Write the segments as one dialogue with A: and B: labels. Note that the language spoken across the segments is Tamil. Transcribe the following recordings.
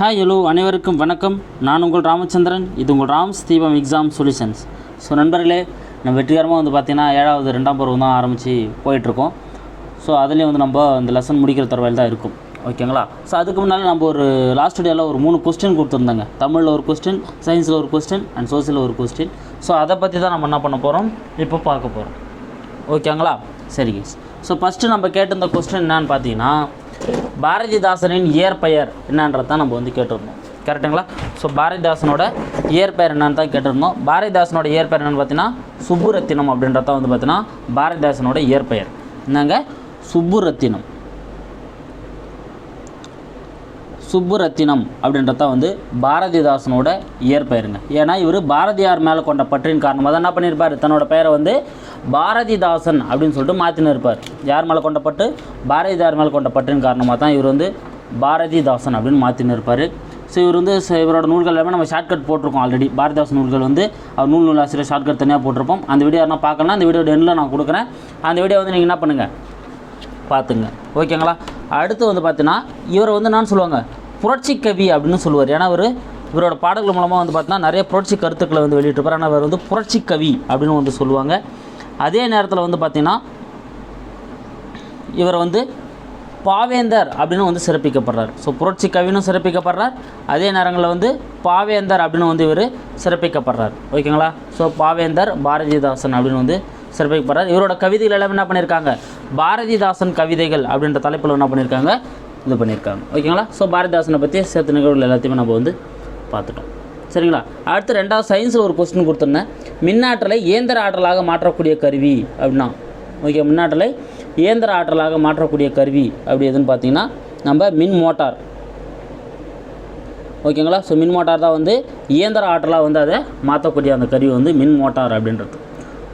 A: ஹாய் ஹலோ அனைவருக்கும் வணக்கம். நான் உங்கள் ராமச்சந்திரன். இது உங்கள் ராம்ஸ் தீபம் எக்ஸாம் சொல்யூஷன்ஸ் ஸோ நண்பர்களே நம்ம வெற்றிகரமாக வந்து பார்த்திங்கன்னா ஏழாவது ரெண்டாம் பருவம் தான் ஆரம்பித்து போயிட்டுருக்கோம். ஸோ அதுலேயும் வந்து நம்ம இந்த லெசன் முடிக்கிற தருவாயில் தான் இருக்கும். ஓகேங்களா? ஸோ அதுக்கு முன்னால் நம்ம ஒரு லாஸ்ட் டேயில் ஒரு மூணு கொஸ்டின் கொடுத்துருந்தாங்க. தமிழில் ஒரு கொஸ்டின் சயின்ஸில் ஒரு கொஸ்டின் அண்ட் சோசியலில் ஒரு கொஸ்டின் ஸோ அதை பற்றி தான் நம்ம என்ன பண்ண போகிறோம் இப்போ பார்க்க போகிறோம் ஓகேங்களா? சரிங்க ஸோ ஃபஸ்ட்டு நம்ம கேட்டிருந்த கொஸ்டின் என்னன்னு பார்த்தீங்கன்னா பாரதிதாசனின் இயற்பெயர் என்னன்றதான் நம்ம வந்து கேட்டிருந்தோம். கரெக்டுங்களா ஸோ பாரதிதாசனோட இயற்பெயர் என்னன்னு தான் கேட்டிருந்தோம். பாரதிதாசனோட இயற்பெயர் என்னென்னு பார்த்தீங்கன்னா சுப்புரத்தினம் அப்படின்றத வந்து பார்த்தீங்கன்னா பாரதிதாசனோட இயற்பெயர். என்னங்க? சுப்புரத்தினம். சுப்புரத்தினம் அப்படின்றத வந்து பாரதிதாசனோட இயற்பெயருங்க. ஏன்னா இவர் பாரதியார் மேலே கொண்ட பற்றின் காரணமாக தான் என்ன பண்ணியிருப்பார் தன்னோட பெயரை வந்து பாரதிதாசன் அப்படின்னு சொல்லிட்டு மாற்றின்னு இருப்பார். யார் மேலே கொண்ட பட்டு? பாரதியார் மேலே கொண்ட பற்றின் காரணமாக தான் இவர் வந்து பாரதிதாசன் அப்படின்னு மாற்றின்னு இருப்பார். ஸோ இவர் வந்து இவரோட நூல்கள் எல்லாமே நம்ம ஷார்ட்கட் போட்டிருக்கோம் ஆல்ரெடி பாரதிதாசன் நூல்கள் வந்து அவர் நூல் நூல் ஆசிரியர் ஷார்ட்கட் தனியாக போட்டிருப்போம். அந்த வீடியோ யாருன்னா பார்க்கலாம் அந்த வீடியோ எண்ணில் நான் கொடுக்குறேன். அந்த வீடியோ வந்து நீங்கள் என்ன பண்ணுங்கள் பார்த்துங்க. ஓகேங்களா அடுத்து வந்து பார்த்தீங்கன்னா இவரை வந்து என்னன்னு சொல்லுவாங்க. புரட்சி கவி அப்படின்னு சொல்லுவார். ஏன்னா அவர் இவரோட பாடல்கள் மூலமாக வந்து பார்த்தீங்கன்னா நிறைய புரட்சி கருத்துக்களை வந்து வெளியிட்டிருப்பார். ஆனால் அவர் வந்து புரட்சி கவி அப்படின்னு வந்து சொல்லுவாங்க. அதே நேரத்தில் வந்து பார்த்தீங்கன்னா இவர் வந்து பாவேந்தர் அப்படின்னு வந்து சிறப்பிக்கப்படுறார். ஸோ புரட்சி கவினும் சிறப்பிக்கப்படுறார். அதே நேரங்களில் வந்து பாவேந்தர் அப்படின்னு வந்து இவர் சிறப்பிக்கப்படுறார். ஓகேங்களா? ஸோ பாவேந்தர் பாரதிதாசன் அப்படின்னு வந்து சிறப்பிக்கப்படுறார். இவரோட கவிதைகள் எல்லாம் என்ன பண்ணியிருக்காங்க பாரதிதாசன் கவிதைகள் அப்படின்ற தலைப்பில் என்ன பண்ணியிருக்காங்க இது பண்ணியிருக்காங்க. ஓகேங்களா? ஸோ பாரதிதாசனை பற்றி சேர்த்து நிகழ்வுகள் எல்லாத்தையுமே நம்ம வந்து பார்த்துட்டோம். சரிங்களா? அடுத்து ரெண்டாவது சயின்ஸில் ஒரு கொஸ்டின் கொடுத்துருந்தேன். மின்னாற்றலை இயந்திர ஆற்றலாக மாற்றக்கூடிய கருவி அப்படின்னா ஓகே மின்னாற்றலை இயந்திர ஆற்றலாக மாற்றக்கூடிய கருவி அப்படி எதுன்னு பார்த்தீங்கன்னா நம்ம மின் மோட்டார். ஓகேங்களா? ஸோ மின் மோட்டார் தான் வந்து இயந்திர ஆற்றலாக வந்து அதை மாற்றக்கூடிய அந்த கருவி வந்து மின் மோட்டார் அப்படின்றது.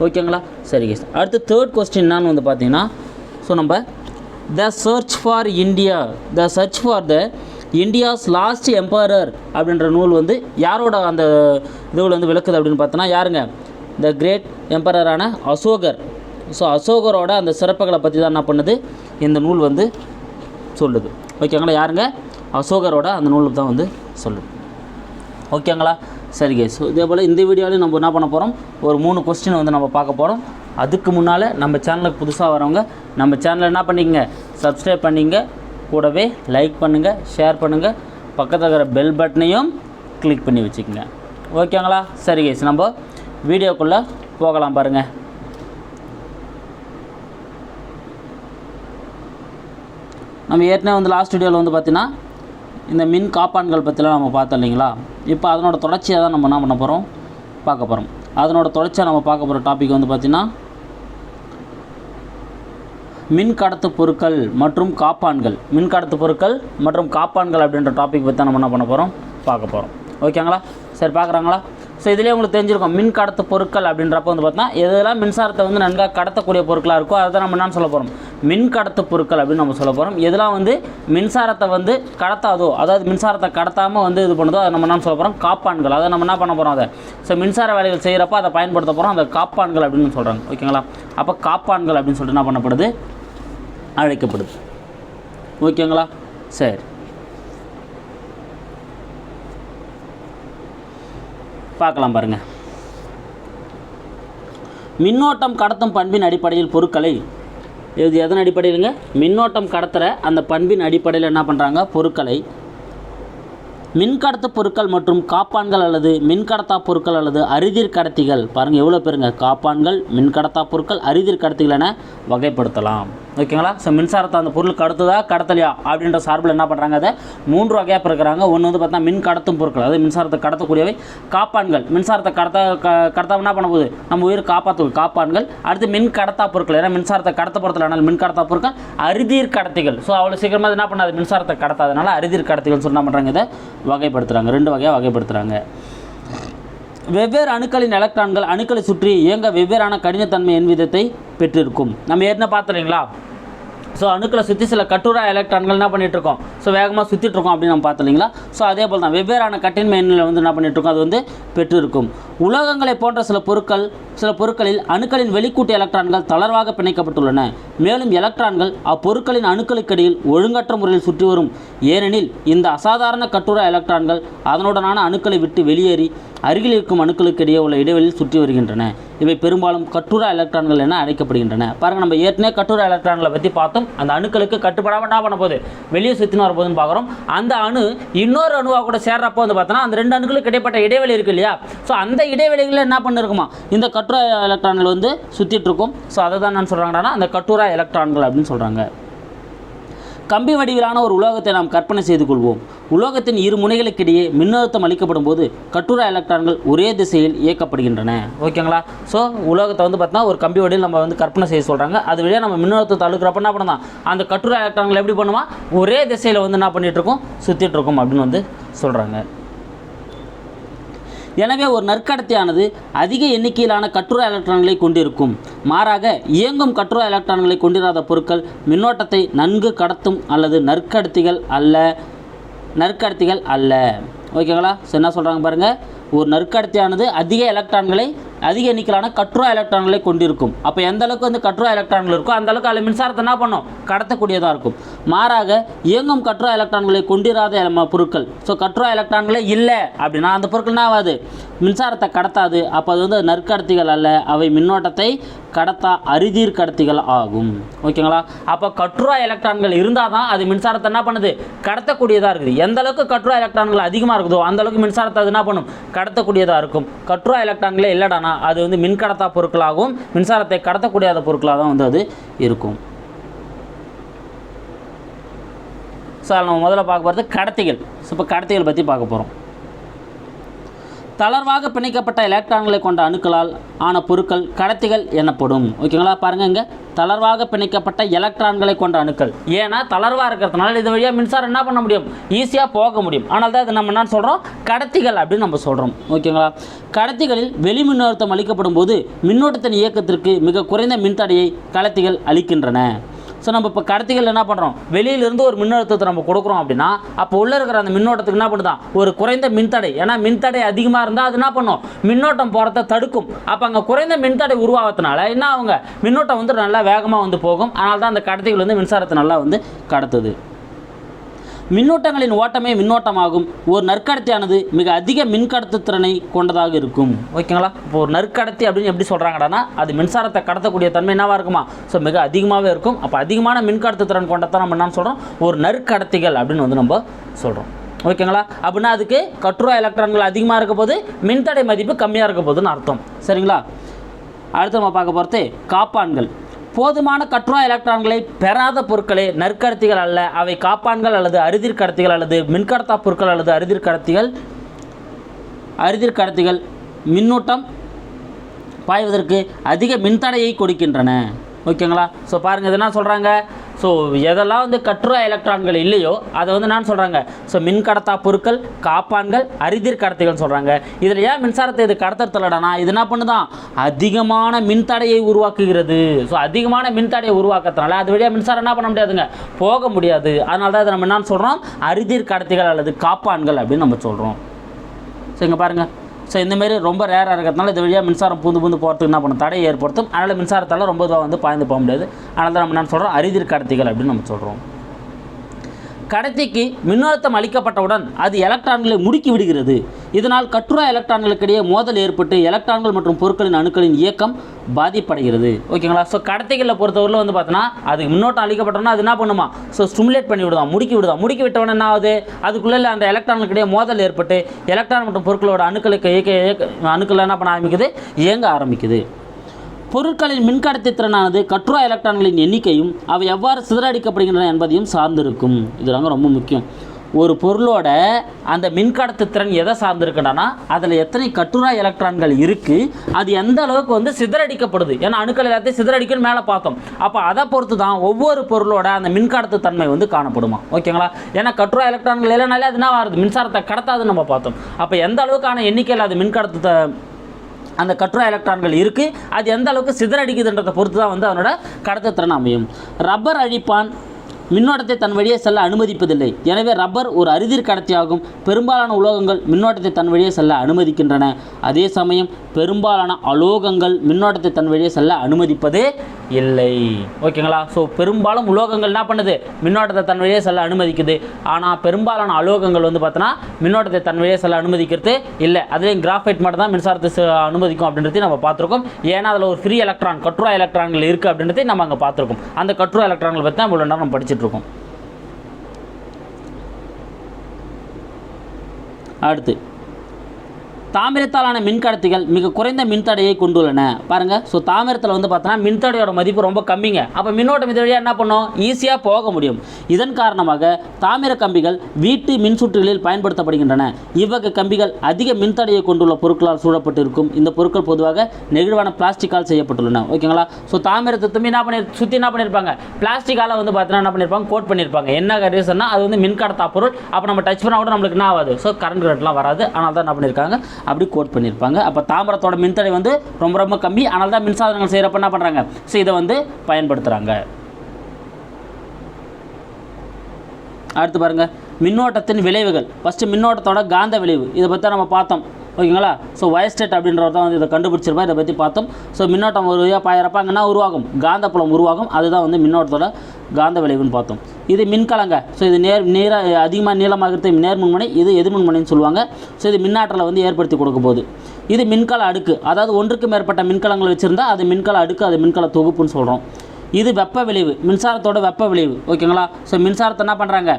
A: ஓகேங்களா? சரி அடுத்து தேர்ட் கொஸ்டின் என்னான்னு வந்து பார்த்தீங்கன்னா ஸோ நம்ம the search for India the search for the India's last emperor அப்படின்ற நூல் வந்து யாரோட அந்த இதுவில் வந்து விளக்குது அப்படின்னு பார்த்தோன்னா யாருங்க? த கிரேட் எம்பரரான அசோகர். ஸோ அசோகரோட அந்த சிறப்புகளை பற்றி தான் என்ன பண்ணுது? இந்த நூல் வந்து சொல்லுது. ஓகேங்களா யாருங்க? அசோகரோட அந்த நூல் தான் வந்து சொல்லுது. ஓகேங்களா சரி ஸோ இதே போல் இந்த வீடியோவிலையும் நம்ம என்ன பண்ண போகிறோம் ஒரு மூணு கொஸ்டின் வந்து நம்ம பார்க்க போகிறோம் அதுக்கு முன்னால் நம்ம சேனலுக்கு புதுசாக வரவங்க நம்ம சேனலை என்ன பண்ணிக்கங்க? சப்ஸ்கிரைப் பண்ணிங்க கூடவே லைக் பண்ணுங்கள் ஷேர் பண்ணுங்கள் பக்கத்தில் இருக்கிற பெல் பட்டனையும் கிளிக் பண்ணி வச்சுக்கோங்க. ஓகேங்களா சரி கைஸ் நம்ம வீடியோக்குள்ளே போகலாம் பாருங்கள் நம்ம ஏற்கனவே வந்து லாஸ்ட் வீடியோவில் வந்து பார்த்தீங்கன்னா இந்த மின் காப்பான்கள் பற்றிலாம் நம்ம பார்த்தோம் இல்லைங்களா? இப்போ அதனோட தொடர்ச்சியாக தான் நம்ம என்ன பண்ண போகிறோம் பார்க்க போகிறோம் அதனோட தொடர்ச்சியாக நம்ம பார்க்க போகிற டாபிக் வந்து பார்த்திங்கன்னா மின் கடத்து பொருட்கள் மற்றும் காப்பான்கள். மின் கடத்து பொருட்கள் மற்றும் காப்பான்கள் அப்படின்ற டாபிக் பற்றி நம்ம என்ன பண்ண போகிறோம் பார்க்க போகிறோம் ஓகேங்களா சரி பார்க்குறாங்களா? ஸோ இதுலேயே உங்களுக்கு தெரிஞ்சிருக்கும். மின் கடத்து பொருட்கள் அப்படின்றப்ப வந்து பார்த்தீங்கன்னா எதெல்லாம் மின்சாரத்தை வந்து நன்காக கடத்தக்கூடிய பொருட்களாக இருக்கோ அதை தான் நம்ம என்னன்னு சொல்ல போகிறோம் மின் கடத்து பொருட்கள் அப்படின்னு நம்ம சொல்ல போகிறோம் எதெல்லாம் வந்து மின்சாரத்தை வந்து கடத்தாதோ அதாவது மின்சாரத்தை கடத்தாமல் வந்து இது பண்ணுதோ அதை நம்ம என்ன சொல்ல போகிறோம் காப்பான்கள். அதை நம்ம என்ன பண்ண போகிறோம் அதை? ஸோ மின்சார வேலைகள் செய்கிறப்ப அதை பயன்படுத்த போகிறோம் அந்த காப்பான்கள் அப்படின்னு சொல்கிறாங்க ஓகேங்களா? அப்போ காப்பான்கள் அப்படின்னு சொல்லிட்டு என்ன பண்ணப்படுது? அழைக்கப்படுது. ஓகேங்களா? சரி. பார்க்கலாம் பாருங்கள் மின்னோட்டம் கடத்தும் பண்பின் அடிப்படையில் பொருட்களை இது எதன் அடிப்படையிலுங்க? மின்னோட்டம் கடத்துகிற அந்த பண்பின் அடிப்படையில் என்ன பண்ணுறாங்க பொருட்களை. மின்கடத்து பொருட்கள் மற்றும் காப்பான்கள் அல்லது மின்கடத்தா பொருட்கள் அல்லது அரிதிர் கடத்திகள். பாருங்கள் எவ்வளோ பேருங்க? காப்பான்கள் மின்கடத்தா பொருட்கள் அரிதிர் கடத்திகள் என வகைப்படுத்தலாம். ஓகேங்களா? ஸோ மின்சாரத்தை அந்த பொருள் கடத்துதா கடத்தலையா? அப்படின்ற சார்பில் என்ன பண்ணுறாங்க அதை மூன்று வகையாக பிறக்கிறாங்க. ஒன்று வந்து பார்த்தா மின் கடத்தும் பொருட்கள். அதாவது மின்சாரத்தை கடத்தக்கூடியவை காப்பான்கள். மின்சாரத்தை கடத்த க கடத்தாம என்ன பண்ண போகுது? நம்ம உயிர் காப்பாற்று காப்பான்கள். அடுத்து மின் கடத்தா பொருட்கள். ஏன்னா மின்சாரத்தை கடத்த பொறுத்தல ஆனால் மின் கடத்தா பொருட்கள். அரிதீர் கடத்திகள். ஸோ அவ்வளோ சீக்கிரமாக என்ன பண்ணாது? மின்சாரத்தை கடத்தாதனால அரிதீர் கடத்திகள் சொல்லி என்ன பண்ணுறாங்க இதை வகைப்படுத்துகிறாங்க ரெண்டு வகையாக வகைப்படுத்துகிறாங்க வெவ்வேறு அணுக்களின் எலக்ட்ரான்கள் அணுக்களை சுற்றி இயங்க வெவ்வேறான கடினத்தன்மை என் விதத்தை பெற்றிருக்கும். நம்ம ஏற்கனவே பார்த்துறீங்களா? ஸோ அணுக்களை சுற்றி சில கட்டுரா எலக்ட்ரான்கள் என்ன பண்ணிட்டு இருக்கோம் ஸோ வேகமாக சுற்றிட்டு இருக்கோம் அப்படின்னு நம்ம பார்த்தோம் இல்லைங்களா? ஸோ அதே போல் தான் வெவ்வேறான கட்டின்மை வந்து என்ன பண்ணிட்டு இருக்கோம் அது வந்து பெற்றிருக்கும். உலோகங்களை போன்ற சில பொருட்கள் சில பொருட்களில் அணுக்களின் வெளிக்கூட்டு எலக்ட்ரான்கள் தளர்வாக பிணைக்கப்பட்டுள்ளன. மேலும் எலக்ட்ரான்கள் அப்பொருட்களின் அணுக்களுக்கிடையில் ஒழுங்கற்ற முறையில் சுற்றி வரும். ஏனெனில் இந்த அசாதாரண கட்டுரா எலக்ட்ரான்கள் அதனுடனான அணுக்களை விட்டு வெளியேறி அருகில் இருக்கும் அணுக்களுக்கிடையே உள்ள இடைவெளியில் சுற்றி வருகின்றன. இவை பெரும்பாலும் கட்டுரா எலக்ட்ரான்கள் என அழைக்கப்படுகின்றன. பாருங்கள் நம்ம ஏற்கனவே கட்டுரா எலக்ட்ரான்களை பற்றி பார்த்தோம். அந்த அணுக்களுக்கு கட்டுப்படாமல் என்ன பண்ண போகுது? வெளியே சுற்றினு வரப்போகுதுன்னு பார்க்குறோம். அந்த அணு இன்னொரு அணுவாக கூட சேர்றப்போ வந்து பார்த்தோன்னா அந்த ரெண்டு அணுக்களுக்கு இடைப்பட்ட இடைவெளி இருக்கு இல்லையா? ஸோ அந்த இடைவெளிகளில் என்ன பண்ணிருக்குமா? இந்த கட்டுரா எலக்ட்ரான்கள் வந்து சுற்றிட்டு இருக்கும் ஸோ அதை தான் நான் சொல்கிறாங்கன்னா அந்த கட்டுரா எலக்ட்ரான்கள் அப்படின்னு சொல்கிறாங்க கம்பி வடிவிலான ஒரு உலோகத்தை நாம் கற்பனை செய்து கொள்வோம். உலோகத்தின் இரு முனைகளுக்கிடையே மின்னழுத்தம் அளிக்கப்படும் போது கட்டுரா எலக்ட்ரான்கள் ஒரே திசையில் இயக்கப்படுகின்றன. ஓகேங்களா? ஸோ உலோகத்தை வந்து பார்த்தீங்கன்னா ஒரு கம்பி வடிவில் நம்ம வந்து கற்பனை செய்ய சொல்கிறாங்க அது வழியாக நம்ம மின்னழுத்தத்தை அழுக்கிறப்ப என்ன பண்ணலாம்? அந்த கட்டுரா எலக்ட்ரான்கள் எப்படி பண்ணுமா? ஒரே திசையில் வந்து என்ன பண்ணிகிட்ருக்கோம் சுற்றிட்டுருக்கோம் அப்படின்னு வந்து சொல்கிறாங்க எனவே ஒரு நற்கடத்தியானது அதிக எண்ணிக்கையிலான கட்டுரா எலக்ட்ரான்களை கொண்டிருக்கும். மாறாக இயங்கும் கட்டுரா எலக்ட்ரான்களை கொண்டிராத பொருட்கள் மின்னோட்டத்தை நன்கு கடத்தும் அல்லது நற்கடத்திகள் அல்ல. நற்கடத்திகள் அல்ல. ஓகேங்களா ஸோ என்ன சொல்கிறாங்க பாருங்கள் ஒரு நற்கடத்தியானது அதிக எலக்ட்ரான்களை அதிக எண்ணிக்கையிலான கட்டுரா எலக்ட்ரான்களை கொண்டிருக்கும். அப்போ எந்த அளவுக்கு வந்து கட்டுரா எலக்ட்ரான்கள் இருக்கோ அந்த அளவுக்கு அதில் மின்சாரத்தை என்ன பண்ணும்? கடத்தக்கூடியதாக இருக்கும். மாறாக இயங்கும் கட்டுரா எலக்ட்ரான்களை கொண்டிராத பொருட்கள். ஸோ கட்டுரா எலக்ட்ரான்களே இல்லை அப்படின்னா அந்த பொருட்கள் என்ன ஆகாது? மின்சாரத்தை கடத்தாது. அப்போ அது வந்து நற்கடத்திகள் அல்ல. அவை மின்னோட்டத்தை கடத்தா அரிதீர் கடத்திகள் ஆகும். ஓகேங்களா? அப்போ கட்டுரா எலக்ட்ரான்கள் இருந்தால் தான் அது மின்சாரத்தை என்ன பண்ணுது? கடத்தக்கூடியதாக இருக்குது. எந்த அளவுக்கு கட்டுரா எலக்ட்ரான்கள் அதிகமாக இருக்குதோ அந்த அளவுக்கு மின்சாரத்தை அது என்ன பண்ணும்? கடத்தக்கூடியதாக இருக்கும். கட்டுரா எலக்ட்ரான்களே இல்லைடானா? அது வந்து மின்கடத்தா பொருட்களாகவும் மின்சாரத்தை கடத்தக்கூடியாத பொருட்களாக தான் வந்து அது இருக்கும். சார் நம்ம முதல்ல பார்க்க போகிறது கடத்திகள். ஸோ இப்போ கடத்திகள் பற்றி பார்க்க போகிறோம் தளர்வாக பிணைக்கப்பட்ட எலக்ட்ரான்களை கொண்ட அணுக்களால் ஆன பொருட்கள் கடத்திகள் எனப்படும். ஓகேங்களா பாருங்கள் இங்கே. தளர்வாக பிணைக்கப்பட்ட எலக்ட்ரான்களை கொண்ட அணுக்கள். ஏன்னா தளர்வாக இருக்கிறதுனால இது வழியாக மின்சாரம் என்ன பண்ண முடியும்? ஈஸியாக போக முடியும். ஆனால் தான் இது நம்ம என்ன சொல்கிறோம் கடத்திகள் அப்படின்னு நம்ம சொல்கிறோம் ஓகேங்களா? கடத்திகளில் வெளி மின்னழுத்தம் அளிக்கப்படும் போது மின்னோட்டத்தின் இயக்கத்திற்கு மிக குறைந்த மின்தடையை கடத்திகள் அளிக்கின்றன. ஸோ நம்ம இப்போ கடத்திகள் என்ன பண்ணுறோம் வெளியிலிருந்து ஒரு மின்னழுத்தத்தை நம்ம கொடுக்குறோம் அப்படின்னா அப்போ உள்ளே இருக்கிற அந்த மின்னோட்டத்துக்கு என்ன பண்ணுதான் ஒரு குறைந்த மின்தடை. ஏன்னா மின்தடை அதிகமாக இருந்தால் அது என்ன பண்ணும்? மின்னோட்டம் போகிறத தடுக்கும். அப்போ அங்கே குறைந்த மின்தடை உருவாகிறதுனால என்ன அவங்க மின்னோட்டம் வந்து நல்லா வேகமாக வந்து போகும். அதனால தான் அந்த கடத்திகள் வந்து மின்சாரத்தை நல்லா வந்து கடத்துது. மின்னூட்டங்களின் ஓட்டமே மின்னோட்டமாகும். ஒரு நற்கடத்தியானது மிக அதிக மின்கடத்து திறனை கொண்டதாக இருக்கும். ஓகேங்களா? இப்போ ஒரு நற்கடத்தி அப்படின்னு எப்படி சொல்கிறாங்கடான்னா அது மின்சாரத்தை கடத்தக்கூடிய தன்மை என்னவாக இருக்குமா? ஸோ மிக அதிகமாகவே இருக்கும். அப்போ அதிகமான மின்கடத்து திறன் கொண்டதான் நம்ம என்னன்னு சொல்கிறோம் ஒரு நற்கடத்திகள் அப்படின்னு வந்து நம்ம சொல்கிறோம் ஓகேங்களா? அப்படின்னா அதுக்கு கட்டுரா எலக்ட்ரான்கள் அதிகமாக இருக்க போது மின்தடை மதிப்பு கம்மியாக இருக்க போதுன்னு அர்த்தம். சரிங்களா? அடுத்து நம்ம பார்க்க போகிறது காப்பான்கள். போதுமான கட்டுரா எலக்ட்ரான்களை பெறாத பொருட்களே நற்கடத்திகள் அல்ல. அவை காப்பான்கள் அல்லது அரிதிர் கடத்திகள் அல்லது மின்கடத்தா பொருட்கள் அல்லது அரிதிர் கடத்திகள் அரிதிர் கடத்திகள் மின்னூட்டம் பாய்வதற்கு அதிக மின்தடையை கொடுக்கின்றன. ஓகேங்களா? ஸோ பாருங்கள் இது என்ன சொல்கிறாங்க ஸோ எதெல்லாம் வந்து கட்டுரா எலக்ட்ரான்கள் இல்லையோ அதை வந்து நான் சொல்கிறாங்க ஸோ மின்கடத்தா பொருட்கள் காப்பான்கள் அரிதிர் கடத்திகள் சொல்கிறாங்க இதில் ஏன் மின்சாரத்தை இது கடத்தறதில்லடனா இது என்ன பண்ணுதான்? அதிகமான மின்தடையை உருவாக்குகிறது. ஸோ அதிகமான மின்தடையை உருவாக்குறதுனால அது வழியாக மின்சாரம் என்ன பண்ண முடியாதுங்க? போக முடியாது. அதனால தான் இதை நம்ம என்ன சொல்கிறோம் அரிதிர் கடத்திகள் அல்லது காப்பான்கள் அப்படின்னு நம்ம சொல்கிறோம் ஸோ இங்கே பாருங்கள் ஸோ இந்தமாரி ரொம்ப ரேராக இருக்கிறதுனால இது வழியாக மின்சாரம் பூந்து பூந்து போகிறதுக்கு என்ன பண்ணும்? தடையை ஏற்படுத்தும். அதனால் மின்சாரத்தால் ரொம்ப இதுவாக வந்து பாய்ந்து போக முடியாது. அதனால் தான் நம்ம என்ன சொல்கிறோம் அரிதிர் கடத்திகள் அப்படின்னு நம்ம சொல்கிறோம் கடத்திக்கு மின்னழுத்தம் அளிக்கப்பட்டவுடன் அது எலக்ட்ரான்களை முடுக்கி விடுகிறது. இதனால் கட்டுரா எலக்ட்ரான்களுக்கிடையே மோதல் ஏற்பட்டு எலக்ட்ரான்கள் மற்றும் பொருட்களின் அணுக்களின் இயக்கம் பாதிப்படைகிறது. ஓகேங்களா? ஸோ கடத்திகளில் பொறுத்தவரையில் வந்து பார்த்தோன்னா அது மின்னோட்டம் அளிக்கப்பட்டோம்னா அது என்ன பண்ணுமா? ஸோ ஸ்டிமுலேட் பண்ணி விடுதான் முடுக்கி விடுதான் முடுக்கி விட்டவொடனே என்ன ஆகுது? அதுக்குள்ளே அந்த எலக்ட்ரான்களுக்கிடையே மோதல் ஏற்பட்டு எலக்ட்ரான் மற்றும் பொருட்களோட அணுக்களுக்கு இயக்க இயக்க அணுக்கள் என்ன பண்ண ஆரம்பிக்குது? இயங்க ஆரம்பிக்குது. பொருட்களின் மின்கடத்தி திறனானது கட்டுரா எலக்ட்ரான்களின் எண்ணிக்கையும் அவை எவ்வாறு சிதறடிக்கப்படுகின்றன என்பதையும் சார்ந்திருக்கும். இது தாங்க ரொம்ப முக்கியம். ஒரு பொருளோட அந்த மின்கடத்து திறன் எதை சார்ந்திருக்குன்னா அதில் எத்தனை கட்டுரா எலக்ட்ரான்கள் இருக்குது அது எந்த அளவுக்கு வந்து சிதறடிக்கப்படுது. ஏன்னா அணுக்கள் எல்லாத்தையும் சிதறடிக்கணும் மேலே பார்த்தோம். அப்போ அதை பொறுத்து தான் ஒவ்வொரு பொருளோட அந்த மின்கடத்து தன்மை வந்து காணப்படுமா. ஓகேங்களா? ஏன்னா கட்டுரா எலக்ட்ரான்கள் இல்லைனாலே அது என்ன வருது மின்சாரத்தை கடத்தாதுன்னு நம்ம பார்த்தோம். அப்போ எந்த அளவுக்கான எண்ணிக்கையில் அது மின்கடத்து அந்த கட்டுரா எலக்ட்ரான்கள் இருக்குது அது எந்த அளவுக்கு சிதறடிக்குதுன்றதை பொறுத்து தான் வந்து அவனோட கடத்த திறன் அமையும். ரப்பர் அழிப்பான் மின்னோட்டத்தை தன் வழியே செல்ல அனுமதிப்பதில்லை. எனவே ரப்பர் ஒரு அரிதிர் கடத்தியாகும் பெரும்பாலான உலோகங்கள் மின்னோட்டத்தை தன் வழியே செல்ல அனுமதிக்கின்றன. அதே சமயம் பெரும்பாலான அலோகங்கள் மின்னோட்டத்தை தன் வழியே செல்ல அனுமதிப்பது இல்லை. ஓகேங்களா? ஸோ பெரும்பாலும் உலோகங்கள் என்ன பண்ணுது? மின்னோட்டத்தை தன் வழியே செல்ல அனுமதிக்குது. ஆனால் பெரும்பாலான அலோகங்கள் வந்து பார்த்தோன்னா மின்னோட்டத்தை தன் வழியே செல்ல அனுமதிக்கிறது இல்லை. அதுலேயும் கிராஃபைட் மட்டும் தான் மின்சாரத்தை அனுமதிக்கும் அப்படின்றதையும் நம்ம பார்த்துருக்கோம். ஏன்னா அதில் ஒரு ஃப்ரீ எலக்ட்ரான் கட்டுரா எலக்ட்ரான்கள் இருக்குது அப்படின்றதையும் நம்ம அங்கே பார்த்துருக்கோம். அந்த கட்ரா எலக்ட்ரான்கள் பற்றி தான் இவ்வளோ நேரம் நம்ம இருக்கோம் அடுத்து தாமிரத்தாலான மின்கடத்திகள் மிக குறைந்த மின்தடையை கொண்டுள்ளன. பாருங்க ஸோ தாமிரத்தில் வந்து பார்த்தோன்னா மின்தடையோட மதிப்பு ரொம்ப கம்மிங்க. அப்போ மின்னோட்டம் இது வழியாக என்ன பண்ணும்? ஈஸியாக போக முடியும். இதன் காரணமாக தாமிர கம்பிகள் வீட்டு மின்சுற்றுகளில் பயன்படுத்தப்படுகின்றன. இவ்வகை கம்பிகள் அதிக மின்தடையை கொண்டுள்ள பொருட்களால் சூழப்பட்டிருக்கும். இந்த பொருட்கள் பொதுவாக நெகிழ்வான பிளாஸ்டிக்கால் செய்யப்பட்டுள்ளன. ஓகேங்களா? ஸோ தாமிரத்தை தும்பி என்ன பண்ணி சுற்றி என்ன பண்ணியிருப்பாங்க பிளாஸ்டிக்கால் வந்து பார்த்தீங்கன்னா என்ன பண்ணியிருப்பாங்க கோட் பண்ணியிருப்பாங்க என்ன ரீசன்னா அது வந்து மின்கடத்தா பொருள். அப்போ நம்ம டச் பண்ணால் கூட நம்மளுக்கு என்ன ஆகாது? ஸோ கரண்ட் கரண்ட்லாம் வராது. அதனால தான் என்ன பண்ணியிருக்காங்க அப்படி கோட் பண்ணியிருப்பாங்க. அப்போ தாமிரத்தோட மின்தடை வந்து ரொம்ப ரொம்ப கம்மி. ஆனால் தான் மின்சாதனங்கள் செய்கிறப்ப என்ன பண்ணுறாங்க ஸோ இதை வந்து பயன்படுத்துகிறாங்க அடுத்து பாருங்கள் மின்னோட்டத்தின் விளைவுகள். ஃபஸ்ட்டு மின்னோட்டத்தோட காந்த விளைவு. இதை பற்றி நம்ம பார்த்தோம். ஓகேங்களா? ஸோ வயஸ்டேட் அப்படின்றவர் தான் வந்து இதை கண்டுபிடிச்சிருப்போம் இதை பற்றி பார்த்தோம். ஸோ மின்னோட்டம் ஒரு வழியாக பாயிரப்ப அங்கன்னா உருவாகும்? காந்தப்புலம் உருவாகும். அதுதான் வந்து மின்னோட்டத்தோட காந்த விளைவுன்னு பார்த்தோம். இது மின்கலங்க. ஸோ இது நேர் நேர அதிகமாக நீளமாகிறது நேர்முன்மனை இது எதிர்மின்மனைன்னு சொல்லுவாங்க. ஸோ இது மின்னாற்றலை வந்து ஏற்படுத்தி கொடுக்க போகுது. இது மின்கல அடுக்கு. அதாவது ஒன்றுக்கு மேற்பட்ட மின்கலங்கள் வச்சுருந்தா அது மின்கல அடுக்கு அது மின்கல தொகுப்புன்னு சொல்கிறோம் இது வெப்ப விளைவு. மின்சாரத்தோட வெப்ப விளைவு. ஓகேங்களா? ஸோ மின்சாரத்தை என்ன பண்ணுறாங்க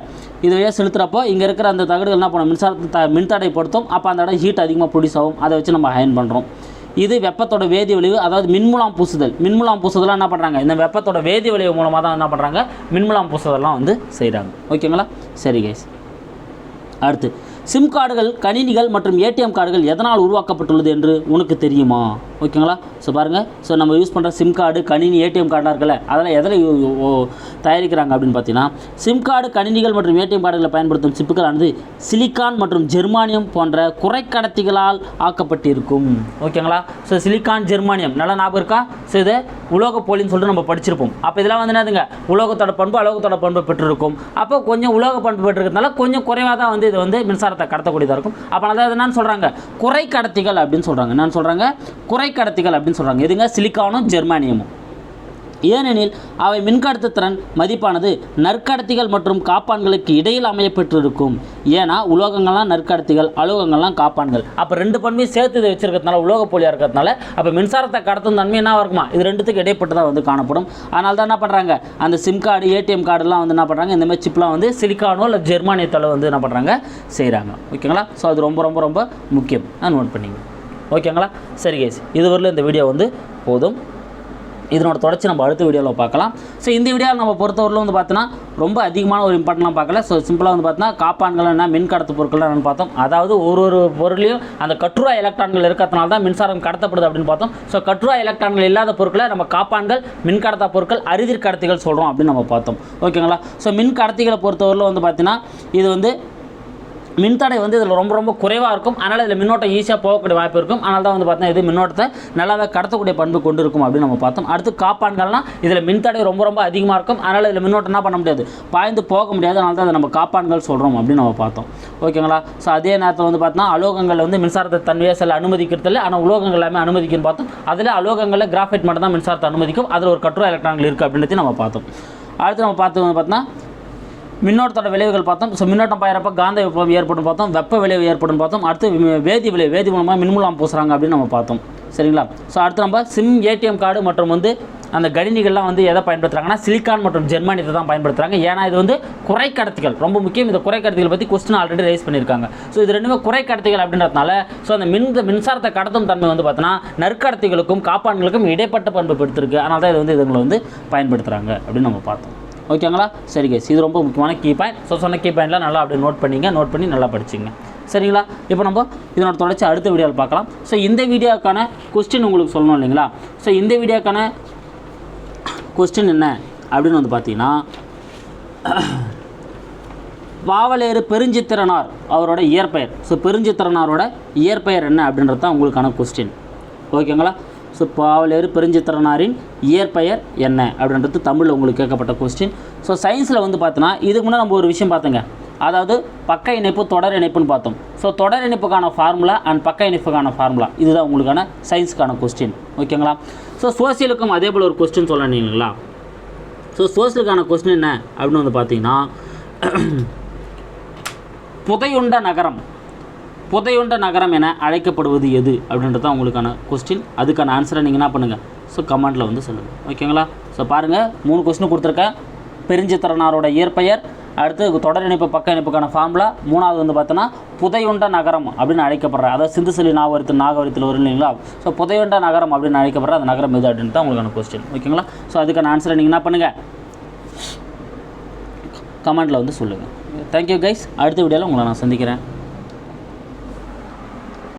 A: இது வழியாக செலுத்துகிறப்போ இங்கே இருக்கிற அந்த தகடுகள் என்ன பண்ணும்? மின்சாரத்தை த மின்தடைப்படுத்தும். அப்போ அந்த இடம் ஹீட் அதிகமாக ப்ரொடியூஸ் ஆகும். அதை வச்சு நம்ம அயன் பண்ணுறோம் இது வெப்பத்தோட வேதி விளைவு அதாவது மின்முலாம் பூசுதல். மின்முலாம் பூசுதலாம் என்ன பண்ணுறாங்க இந்த வெப்பத்தோட வேதி விளைவு மூலமாக தான் என்ன பண்ணுறாங்க மின்முலாம் பூசுதல்லாம் வந்து செய்கிறாங்க ஓகேங்களா சரி கைஸ் அடுத்து சிம் கார்டுகள் கணினிகள் மற்றும் ஏடிஎம் கார்டுகள் எதனால் உருவாக்கப்பட்டுள்ளது என்று உனக்கு தெரியுமா? ஓகேங்களா? ஸோ பாருங்கள் ஸோ நம்ம யூஸ் பண்ணுற சிம் கார்டு கணினி ஏடிஎம் கார்டாக இருக்குல்ல அதெல்லாம் எதில் தயாரிக்கிறாங்க அப்படின்னு பார்த்தீங்கன்னா சிம் கார்டு கணினிகள் மற்றும் ஏடிஎம் கார்டுகளை பயன்படுத்தும் சிப்புகளானது சிலிக்கான் மற்றும் ஜெர்மானியம் போன்ற குறைக்கடத்திகளால் ஆக்கப்பட்டிருக்கும். ஓகேங்களா? ஸோ சிலிக்கான் ஜெர்மானியம் நல்லா ஞாபகம் இருக்கா? ஸோ இது உலோக போலின்னு சொல்லிட்டு நம்ம படிச்சிருப்போம். அப்போ இதெல்லாம் வந்து என்னதுங்க? உலோகத்தோட பண்பு அலோகத்தோட பண்பு பெற்றிருக்கும். அப்போ கொஞ்சம் உலோக பண்பு பெற்றிருக்கிறதுனால கொஞ்சம் குறைவாக தான் வந்து இது வந்து மின்சாரத்தை கடத்தக்கூடியதாக இருக்கும். அப்போ அதாவது என்னன்னு சொல்கிறாங்க குறை கடத்திகள் அப்படின்னு சொல்கிறாங்க என்னன்னு சொல்கிறாங்க குறை கடத்திகள் அப்படின்னு சொல்கிறாங்க எதுங்க? சிலிக்கானும் ஜெர்மானியமும். ஏனெனில் அவை மின்கடத்து திறன் மதிப்பானது நற்கடத்திகள் மற்றும் காப்பான்களுக்கு இடையில் அமையப்பெற்றிருக்கும். ஏன்னா உலோகங்கள்லாம் நற்கடத்திகள் அலோகங்கள்லாம் காப்பான்கள். அப்போ ரெண்டு பண்பையும் சேர்த்து இதை வச்சிருக்கிறதுனால உலோக போலியாக இருக்கிறதுனால அப்போ மின்சாரத்தை கடத்தும் தன்மை என்ன இருக்குமா? இது ரெண்டுத்துக்கு இடைப்பட்டு தான் வந்து காணப்படும். அதனால தான் என்ன பண்ணுறாங்க அந்த சிம் கார்டு ஏடிஎம் கார்டுலாம் வந்து என்ன பண்ணுறாங்க இந்த சிப்லாம் வந்து சிலிக்கானோ இல்லை ஜெர்மானியத்தால் வந்து என்ன பண்ணுறாங்க செய்கிறாங்க ஓகேங்களா? ஸோ அது ரொம்ப ரொம்ப ரொம்ப முக்கியம். நான் நோட் பண்ணிங்க ஓகேங்களா? சரி கேஸ் இதுவரையிலும் இந்த வீடியோ வந்து போதும். இதனோட தொடர்ச்சி நம்ம அடுத்த வீடியோவில் பார்க்கலாம். ஸோ இந்த வீடியோவில் நம்ம பொறுத்தவரையிலும் வந்து பார்த்தோன்னா ரொம்ப அதிகமான ஒரு இம்பார்ட்டன்லாம் பார்க்கல. ஸோ சிம்பிளாக வந்து பார்த்தீங்கன்னா காப்பான்கள் என்ன மின் கடத்து பொருட்கள் என்னன்னு பார்த்தோம். அதாவது ஒரு ஒரு பொருளையும் அந்த கட்டுரா எலக்ட்ரான்கள் இருக்கிறதுனால தான் மின்சாரம் கடத்தப்படுது அப்படின்னு பார்த்தோம். ஸோ கட்டுரா எலக்ட்ரான்கள் இல்லாத பொருட்களை நம்ம காப்பான்கள் மின் கடத்தா பொருட்கள் அரிதிர் கடத்திகள் சொல்கிறோம் அப்படின்னு நம்ம பார்த்தோம். ஓகேங்களா? ஸோ மின் கடத்திகளை பொறுத்தவரையில் வந்து பார்த்தீங்கன்னா இது வந்து மின்தடை வந்து இதில் ரொம்ப ரொம்ப குறைவாக இருக்கும். அதனால் இதில் மின்னோட்டம் ஈஸியாக போகக்கூடிய வாய்ப்பு இருக்கும். அதனால் தான் வந்து பார்த்தீங்கன்னா இது மின்னோட்டத்தை நல்லாவே கடத்தக்கூடிய பண்பு கொண்டு இருக்கும் அப்படின்னு நம்ம பார்த்தோம். அடுத்து காப்பான்கள்னா இதில் மின்தடை ரொம்ப ரொம்ப அதிகமாக இருக்கும். அதனால் இதில் மின்னோட்டம் என்ன பண்ண முடியாது? பாய்ந்து போக முடியாது. அதனால தான் அதை நம்ம காப்பான்கள் சொல்கிறோம் அப்படின்னு நம்ம பார்த்தோம். ஓகேங்களா? ஸோ அதே நேரத்தில் வந்து பார்த்தோன்னா அலோகங்கள் வந்து மின்சாரத்தை தன்மையை செல்ல அனுமதிக்கிறது இல்லை. ஆனால் உலோகங்கள் எல்லாமே அனுமதிக்குன்னு பார்த்தோம். அதில் அலோகங்களில் கிராஃபைட் மட்டும் தான் மின்சாரத்தை அனுமதிக்கும். அதில் ஒரு கட்டுரை எலக்ட்ரான்கள் இருக்குது அப்படின்றதையும் நம்ம பார்த்தோம். அடுத்து நம்ம பார்த்து வந்து பார்த்தோன்னா மின்னோட்டத்தோட விளைவுகள் பார்த்தோம். ஸோ மின்னோட்டம் பாயிரப்ப காந்த விப்ளவம் ஏற்படும் பார்த்தோம். வெப்ப விளைவு ஏற்படும் பார்த்தோம். அடுத்து வேதி விளைவு வேதி மூலமாக மின்முலாம் பூசுகிறாங்க அப்படின்னு நம்ம பார்த்தோம். சரிங்களா? ஸோ அடுத்து நம்ம சிம் ஏடிஎம் கார்டு மற்றும் வந்து அந்த கணினிகள்லாம் வந்து எதை பயன்படுத்துகிறாங்கன்னா சிலிக்கான் மற்றும் ஜெர்மானியத்தை தான் பயன்படுத்துகிறாங்க ஏன்னா இது வந்து குறைக்கடத்திகள். ரொம்ப முக்கியம். இந்த குறைக்கடத்திகள் பற்றி கொஸ்டின் ஆல்ரெடி ரைஸ் பண்ணியிருக்காங்க. ஸோ இது ரெண்டுமே குறைக்கடத்திகள் அப்படின்றதுனால ஸோ அந்த மின் மின்சாரத்தை கடத்தும் தன்மை வந்து பார்த்தோன்னா நற்கடத்திகளுக்கும் காப்பான்களுக்கும் இடைப்பட்ட பண்பு பெற்றிருக்கு அதனால தான் இது வந்து இதுங்களை வந்து பயன்படுத்துகிறாங்க அப்படின்னு நம்ம பார்த்தோம். ஓகேங்களா? சரி கைஸ் இது ரொம்ப முக்கியமான கீ பாயிண்ட் ஸோ சொன்ன கீ பாயிண்ட்லாம் நல்லா அப்படியே நோட் பண்ணிங்க நோட் பண்ணி நல்லா படிச்சிங்க. சரிங்களா? இப்போ நம்ம இதனோட தொடர்ச்சி அடுத்த வீடியோவில் பார்க்கலாம். ஸோ இந்த வீடியோக்கான கொஸ்டின் உங்களுக்கு சொல்லணும் இல்லைங்களா? ஸோ இந்த வீடியோக்கான கொஸ்டின் என்ன? அப்படின்னு வந்து பார்த்தீங்கன்னா வாவலேறு பெருஞ்சித்திரனார் அவரோட இயற்பெயர். ஸோ பெருஞ்சித்திரனாரோட இயற்பெயர் என்ன அப்படின்றது தான் உங்களுக்கான கொஸ்டின் ஓகேங்களா? ஸோ பாவலேறு பெருஞ்சித்திரனாரின் இயற்பெயர் என்ன அப்படின்றது தமிழில் உங்களுக்கு கேட்கப்பட்ட கொஸ்டின் ஸோ சயின்ஸில் வந்து பார்த்தோன்னா இதுக்கு முன்னே நம்ம ஒரு விஷயம் பார்த்தோங்க அதாவது பக்க இணைப்பு தொடர் இணைப்புன்னு பார்த்தோம். ஸோ தொடர் இணைப்புக்கான ஃபார்முலா அண்ட் பக்க இணைப்புக்கான ஃபார்முலா இதுதான் உங்களுக்கான சயின்ஸுக்கான கொஸ்டின் ஓகேங்களா ஸோ சோசியலுக்கும் அதே போல் ஒரு கொஸ்டின் சொல்லணுங்களா ஸோ சோசியலுக்கான கொஸ்டின் என்ன அப்படின்னு வந்து பார்த்தீங்கன்னா புதையுண்ட நகரம். புதையுண்ட நகரம் என அழைக்கப்படுவது எது அப்படின்றது தான் உங்களுக்கான கொஸ்டின் அதுக்கான ஆன்சரை நீங்கள் என்ன பண்ணுங்கள் ஸோ கமெண்ட்டில் வந்து சொல்லுங்கள் ஓகேங்களா ஸோ பாருங்கள் மூணு கொஸ்டின் கொடுத்துருக்கேன். பெருஞ்சித்திரனாரோட இயற்பெயர். அடுத்து தொடர் இணைப்பு பக்க இணைப்புக்கான ஃபார்முலா மூணாவது வந்து பார்த்தோன்னா புதையுண்ட நகரம் அப்படின்னு அழைக்கப்படுற அதாவது சிந்து சொல்லி நாகரிகத்தில் நாகரிகத்தில் வரும் இல்லைங்களா? ஸோ புதையுண்ட நகரம் அப்படின்னு அழைக்கப்படுற அந்த நகரம் எது அப்படின்னு தான் உங்களுக்கான கொஸ்டின் ஓகேங்களா ஸோ அதுக்கான ஆன்சரை நீங்கள் என்ன பண்ணுங்கள் கமெண்ட்டில் வந்து சொல்லுங்கள் தேங்க்யூ கைஸ் அடுத்த வீடியோவில் உங்களை நான் சந்திக்கிறேன்.